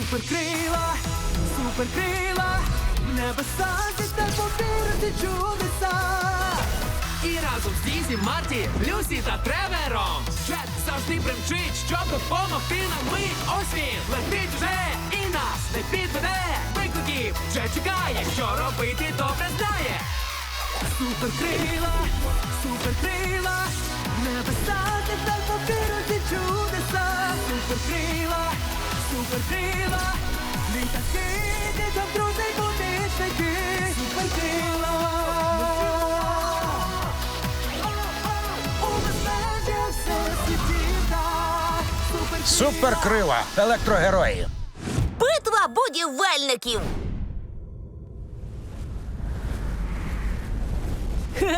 Суперкрила, суперкрила, небеса та повірити чудеса. І разом з Дізі, Марті, Люсі та Тревером. Джет завжди примчить, щоб допомогти нам ми. Ось він летить вже і нас не підведе. Викликів вже чекає, що робити добре знає. Суперкрила, суперкрила, небеса та повірити чудеса. Суперкрила, суперкрила, літаки, дітям друзі, так Суперкрила Суперкрила, електрогерої. Битва будівельників.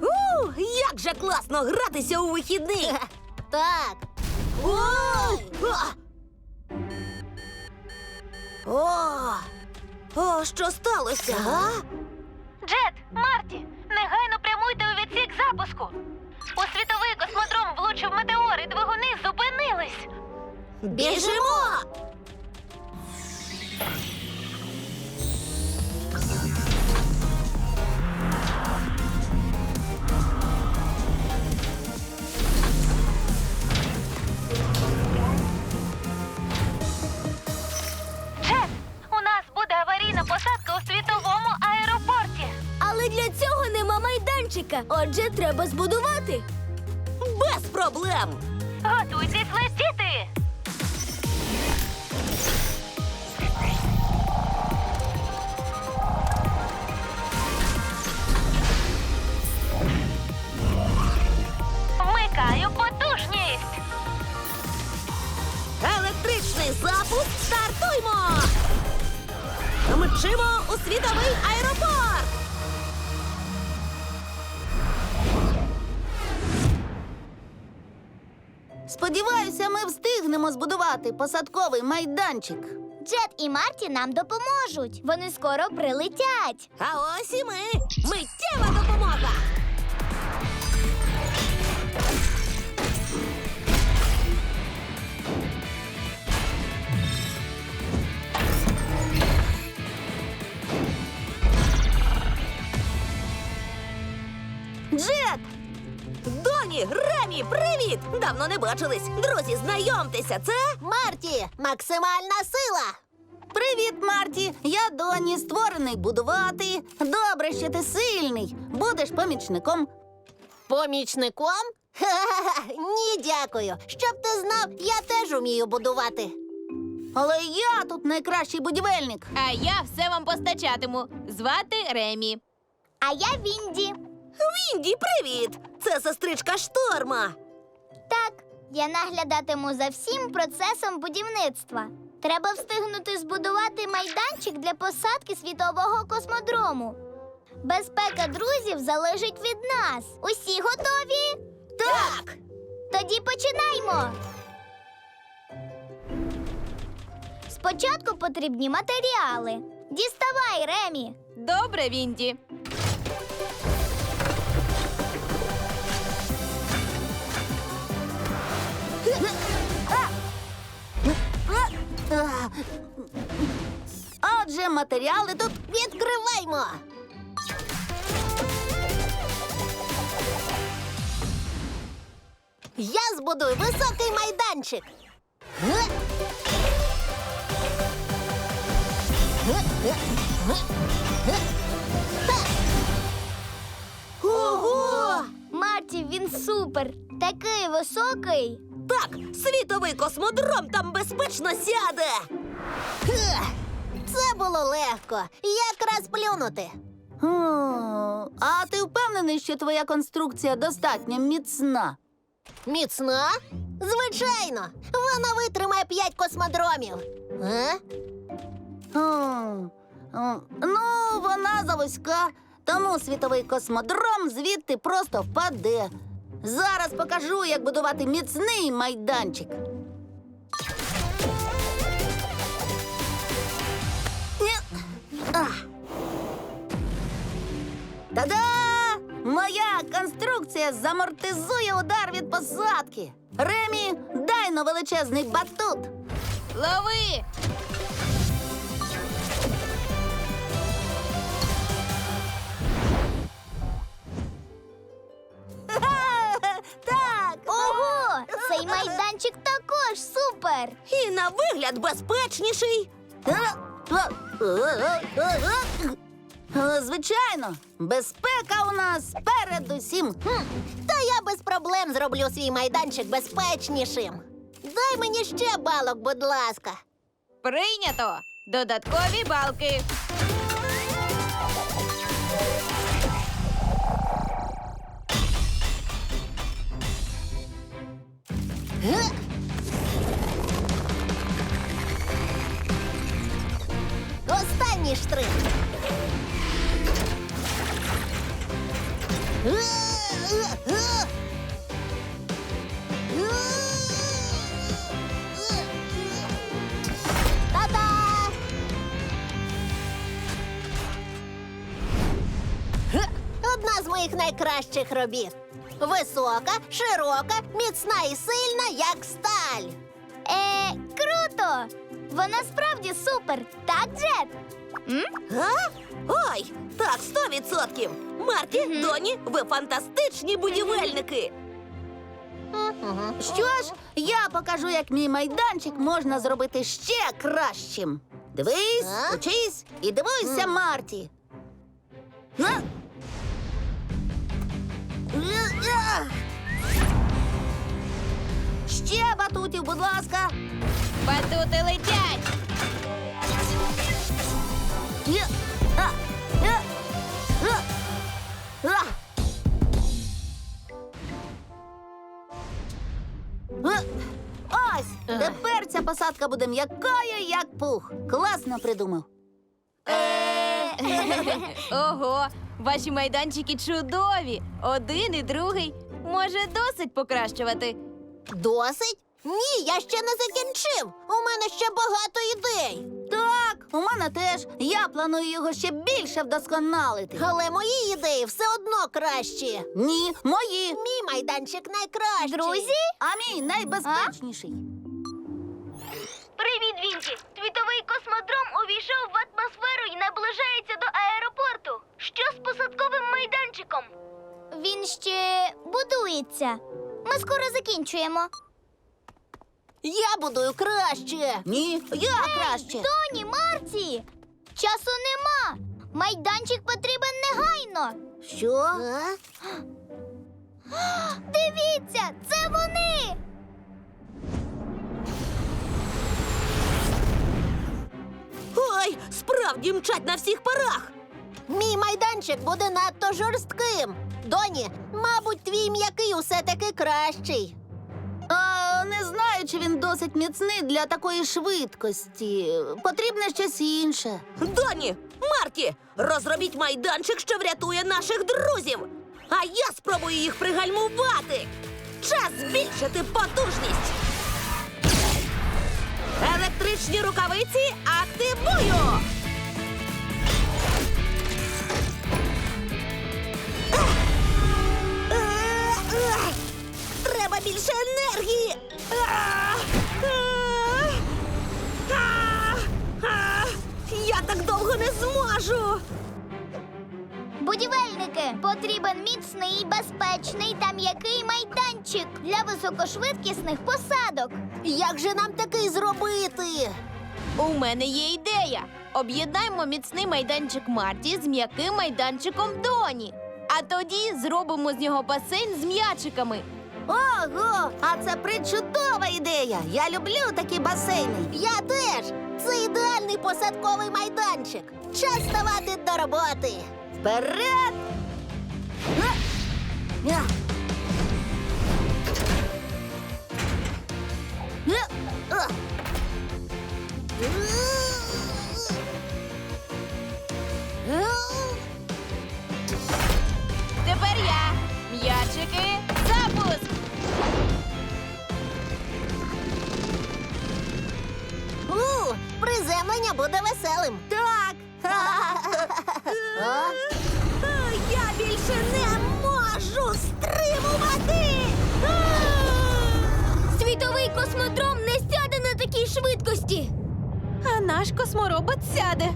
У, як же класно гратися у вихідний! Так. О! О, що сталося? А? Джет, Марті, негайно прямуйте у відсік запуску. У світовий космодром влучив метеор і двигуни зупинились. Біжимо! Отже, треба збудувати. Без проблем. Готуйтесь летіти. Збудувати посадковий майданчик. Джет і Марті нам допоможуть. Вони скоро прилетять. А ось і ми! Миттєва допомога! Джет! Ремі, привіт! Давно не бачились. Друзі, знайомтеся, це Марті, максимальна сила. Привіт, Марті! Я Доні, створений будувати. Добре, що ти сильний. Будеш помічником. помічником. Ха-ха-ха, Ні, дякую. Щоб ти знав, я теж вмію будувати. Але я тут найкращий будівельник. А я все вам постачатиму. Звати Ремі. А я Вінді. Вінді, привіт! Це сестричка шторма. Так, я наглядатиму за всім процесом будівництва. Треба встигнути збудувати майданчик для посадки світового космодрому. Безпека друзів залежить від нас. Усі готові? Так! Тоді починаймо. Спочатку потрібні матеріали. Діставай, Ремі. Добре, Вінді. Отже, матеріали тут відкриваймо. Я збудую високий майданчик. Ого! Марті, він супер! Такий високий. Так, світовий космодром там безпечно сяде. Хе, Це було легко. Якраз плюнути. А ти впевнений, що твоя конструкція достатньо міцна? Міцна? Звичайно, вона витримає п'ять космодромів. Е? Хм, м, Ну, вона завузька, тому світовий космодром звідти просто впаде. Зараз покажу, як будувати міцний майданчик. Та-да! Моя конструкція замортизує удар від посадки. Ремі, дай но величезний батут. Лови! Цей майданчик також супер! І на вигляд безпечніший. Звичайно, безпека у нас передусім. Та я без проблем зроблю свій майданчик безпечнішим. Дай мені ще балок, будь ласка. Прийнято! Додаткові балки. Останній штрих. Одна з моїх найкращих робіт. Висока, широка, міцна і сильна, як сталь. Е, круто! Вона справді супер, так, Джет? А? Ой, так, сто відсотків. Марті, Доні, ви фантастичні будівельники. Що ж, я покажу, як мій майданчик можна зробити ще кращим. Дивись, А? учись і дивуйся, Марті. А? Е, Ще батутів, будь ласка. Батути летять! А. А. Е, Ось, тепер ця посадка буде м'якою, як пух. Класно придумав. Ого! Ваші майданчики чудові! Один і другий. Може, досить покращувати. Досить? Ні, я ще не закінчив. У мене ще багато ідей. Так, у мене теж. Я планую його ще більше вдосконалити. Але мої ідеї все одно кращі. Ні, мої. Мій майданчик найкращий. Друзі? А мій найбезпечніший. Привіт, Вінкі! Світовий космодром будується. Ми скоро закінчуємо. Я будую краще. Ні, я краще. Тоні, Марті! Часу нема. Майданчик потрібен негайно. Що? А? Дивіться, це вони. Ой, справді мчать на всіх парах. Мій майданчик буде надто жорстким. Доні, мабуть, твій м'який усе таки кращий. А, не знаю, чи він досить міцний для такої швидкості. Потрібне щось інше. Доні, Марті, розробіть майданчик, що врятує наших друзів. А я спробую їх пригальмувати. Час збільшити потужність. Електричні рукавиці активую. Треба більше енергії. Я так довго не зможу. Будівельники, потрібен міцний, безпечний та м'який майданчик для високошвидкісних посадок. Як же нам такий зробити? У мене є ідея. Об'єднаємо міцний майданчик Марті з м'яким майданчиком Доні. А тоді зробимо з нього басейн з м'ячиками. Ого, а це причудова ідея. Я люблю такі басейни. Я теж. Це ідеальний посадковий майданчик. Час ставати до роботи. Вперед! Га! Га! А? Я більше не можу стримувати. Світовий космодром не сяде на такій швидкості. А наш косморобот сяде.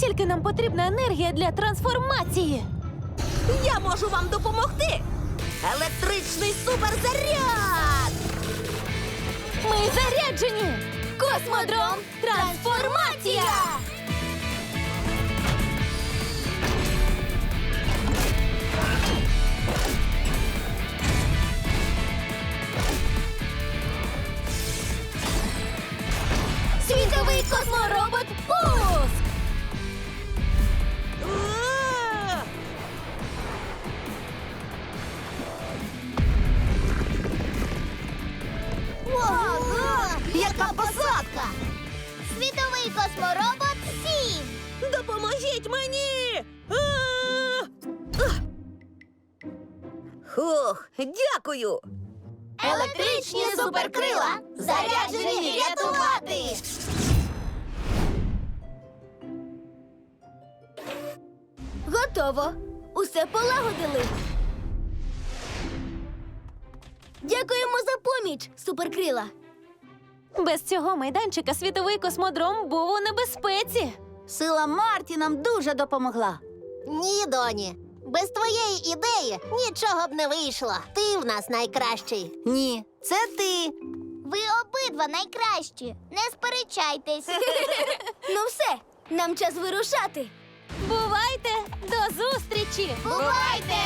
Тільки нам потрібна енергія для трансформації. Я можу вам допомогти. Електричний суперзаряд! Ми заряджені! Космодром Трансформація! Електричні суперкрила! Заряджені рятувати! Готово. Усе полагодили. Дякуємо за поміч, суперкрила. Без цього майданчика світовий космодром був у небезпеці. Сила Марті нам дуже допомогла. Ні, доні. Без твоєї ідеї нічого б не вийшло. Ти в нас найкращий. Ні, це ти. Ви обидва найкращі! Не сперечайтесь! Ну все, нам час вирушати. Бувайте! До зустрічі! Бувайте!